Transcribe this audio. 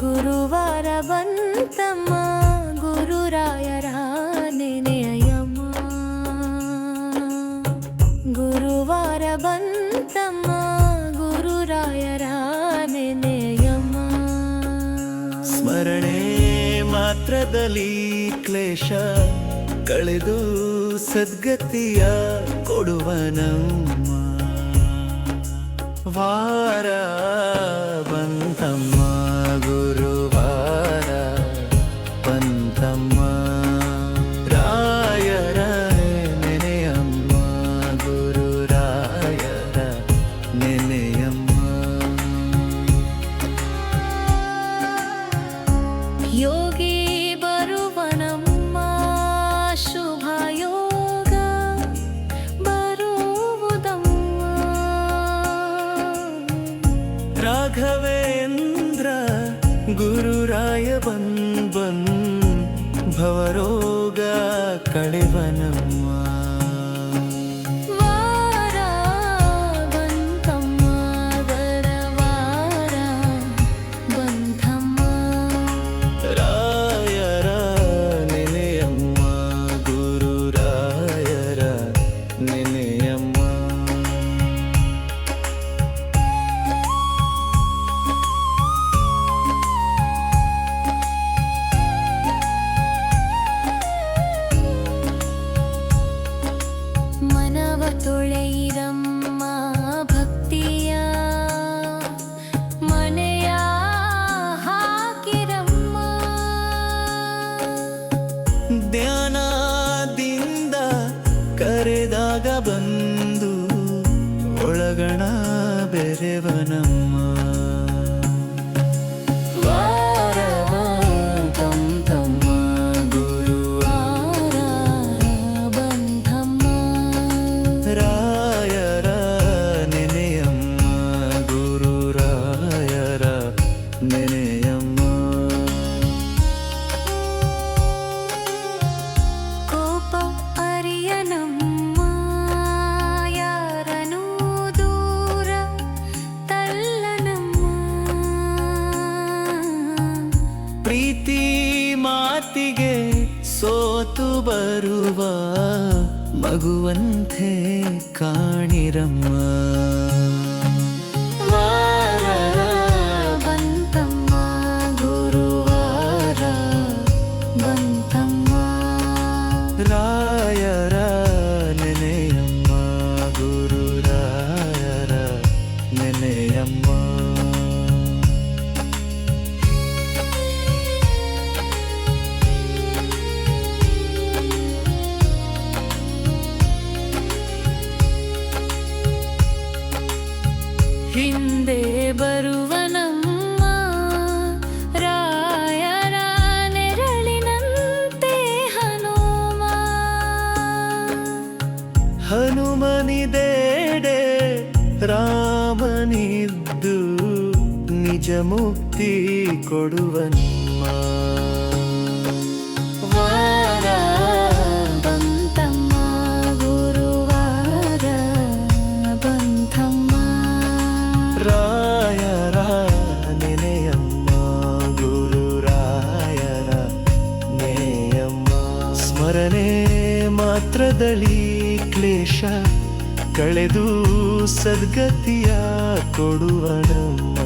ಗುರುವಾರ ಬಂತಮ್ಮ, ಗುರುರಾಯರ ನೆನೆಯಮ್ಮ. ಗುರುವಾರ ಬಂತಮ್ಮ, ಗುರುರಾಯರ ನೆನೆಯಮ್ಮ. ಸ್ಮರಣೆ ಮಾತ್ರದಲ್ಲಿ ಕ್ಲೇಶ, ಕಳೆದು ಸದ್ಗತಿಯ ಕೊಡುವನಮ್ಮ. ವಾರ ರಾಘವೇಂದ್ರ ಗುರುರಾಯ ಬನ್ ಬನ್ ಬಂದು ಒಳಗಣ ಬೆರೆವನಮ್ಮ ಸೋತು ಬರುವ ಮಗುವಂತೆ ಕಾಣಿರಮ್ಮ. ಹಿಂದೆ ಬರುವನಮ್ಮ ರಾಯರ ನೆರಳಿನಂತೆ ಹನುಮ. ಹನುಮನಿದೇಡೆ ರಾಮನಿದ್ದು ನಿಜ ಮುಕ್ತಿ ಕೊಡುವಮ್ಮ ಸ್ಮರಣೆ ಮಾತ್ರದಲ್ಲಿ ಕ್ಲೇಶ ಕಳೆದು ಸದ್ಗತಿಯ ಕೊಡುವನಮ್ಮ